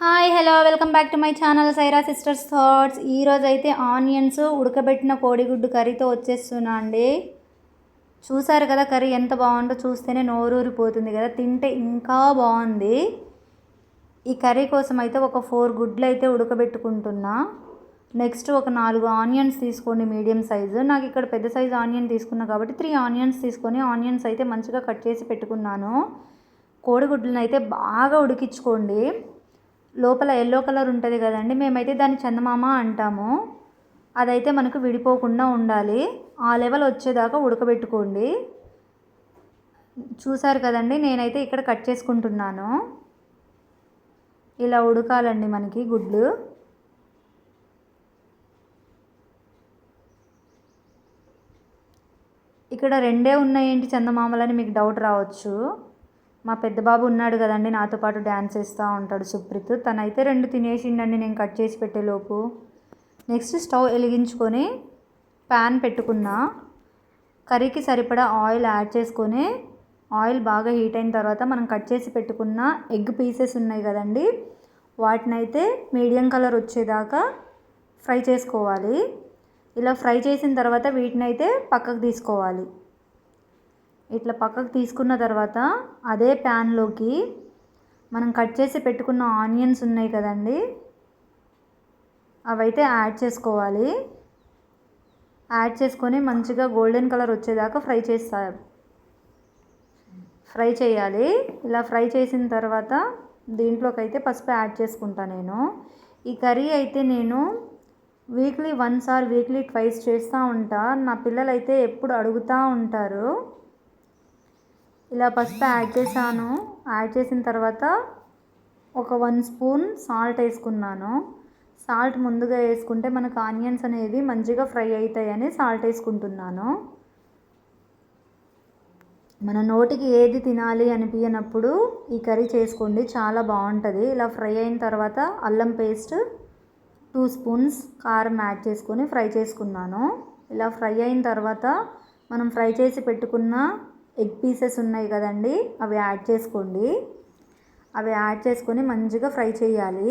Hi hello welcome back to my channel Saira sisters thoughts. ఈరోజు అయితే onions ఉడకబెట్టిన కోడిగుడ్డు కర్రీతో వచ్చేస్తున్నా అండి. చూసారు కదా కర్రీ ఎంత బాగుందో? చూస్తేనే నోరూరిపోతుంది కదా. తింటే ఇంకా బాగుంది. ఈ కర్రీ కోసం అయితే ఒక ఫోర్ గుడ్లు అయితే ఉడకబెట్టుకుంటున్నా. నెక్స్ట్ ఒక నాలుగు ఆనియన్స్ తీసుకోండి మీడియం సైజు. నాకు ఇక్కడ పెద్ద సైజు ఆనియన్ తీసుకున్నా కాబట్టి త్రీ ఆనియన్స్ తీసుకొని ఆనియన్స్ అయితే మంచిగా కట్ చేసి పెట్టుకున్నాను. కోడిగుడ్లను అయితే బాగా ఉడికించుకోండి. లోపల ఎల్లో కలర్ ఉంటుంది కదండి మేమైతే దాన్ని చందమామ అంటాము. అదైతే మనకు విడిపోకుండా ఉండాలి. ఆ లెవెల్ వచ్చేదాకా ఉడకబెట్టుకోండి. చూసారు కదండి నేనైతే ఇక్కడ కట్ చేసుకుంటున్నాను. ఇలా ఉడకాలండి మనకి గుడ్లు. ఇక్కడ రెండే ఉన్నాయేంటి చందమామలని మీకు డౌట్ రావచ్చు. మా పెద్ద బాబు ఉన్నాడు కదండి నాతో పాటు డ్యాన్స్ వేస్తూ ఉంటాడు సుప్రీత్. తనైతే రెండు తినేసిండండి నేను కట్ చేసి పెట్టేలోపు నెక్స్ట్ స్టవ్ వెలిగించుకొని ప్యాన్ పెట్టుకున్నా. కర్రీకి సరిపడా ఆయిల్ యాడ్ చేసుకొని ఆయిల్ బాగా హీట్ అయిన తర్వాత మనం కట్ చేసి పెట్టుకున్న ఎగ్ పీసెస్ ఉన్నాయి కదండి వాటినైతే మీడియం కలర్ వచ్చేదాకా ఫ్రై చేసుకోవాలి. ఇలా ఫ్రై చేసిన తర్వాత వీటిని అయితే పక్కకు తీసుకోవాలి. ఇట్లా పక్కకు తీసుకున్న తర్వాత అదే ప్యాన్లోకి మనం కట్ చేసి పెట్టుకున్న ఆనియన్స్ ఉన్నాయి కదండి అవైతే యాడ్ చేసుకోవాలి. యాడ్ చేసుకొని మంచిగా గోల్డెన్ కలర్ వచ్చేదాకా ఫ్రై చేస్తారు ఫ్రై చేయాలి. ఇలా ఫ్రై చేసిన తర్వాత దీంట్లోకి అయితే పసుపు యాడ్ చేసుకుంటా నేను. ఈ కర్రీ అయితే నేను weekly once or weekly twice చేస్తూ ఉంటా. నా పిల్లలు అయితే ఎప్పుడు అడుగుతూ ఉంటారు. ఇలా పసుపు యాడ్ చేశాను. యాడ్ చేసిన తర్వాత ఒక వన్ స్పూన్ సాల్ట్ వేసుకున్నాను. సాల్ట్ ముందుగా వేసుకుంటే మనకు ఆనియన్స్ అనేవి మంచిగా ఫ్రై అవుతాయని సాల్ట్ వేసుకుంటున్నాను. మన నోటికి ఏది తినాలి అనిపించినప్పుడు ఈ కర్రీ చేసుకోండి. చాలా బాగుంటుంది. ఇలా ఫ్రై అయిన తర్వాత అల్లం పేస్ట్ టూ స్పూన్స్ కారం యాడ్ చేసుకొని ఫ్రై చేసుకున్నాను. ఇలా ఫ్రై అయిన తర్వాత మనం ఫ్రై చేసి పెట్టుకున్న ఎగ్ పీసెస్ ఉన్నాయి కదండి అవి యాడ్ చేసుకోండి. అవి యాడ్ చేసుకొని మంచిగా ఫ్రై చేయాలి.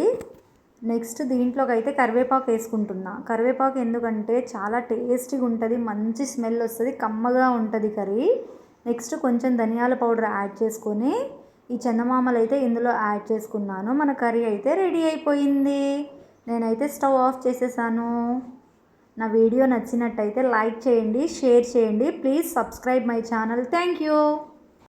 నెక్స్ట్ దీంట్లోకి అయితే కరివేపాకు వేసుకుంటున్నా. కరివేపాకు ఎందుకంటే చాలా టేస్టీగా ఉంటుంది మంచి స్మెల్ వస్తుంది కమ్మగా ఉంటుంది కర్రీ. నెక్స్ట్ కొంచెం ధనియాల పౌడర్ యాడ్ చేసుకొని ఈ చందమామలు అయితే ఇందులో యాడ్ చేసుకున్నాను. మన కర్రీ అయితే రెడీ అయిపోయింది. నేనైతే స్టవ్ ఆఫ్ చేసేసాను. నా వీడియో నచ్చినట్టయితే లైక్ చేయండి షేర్ చేయండి. Please subscribe my channel. Thank you.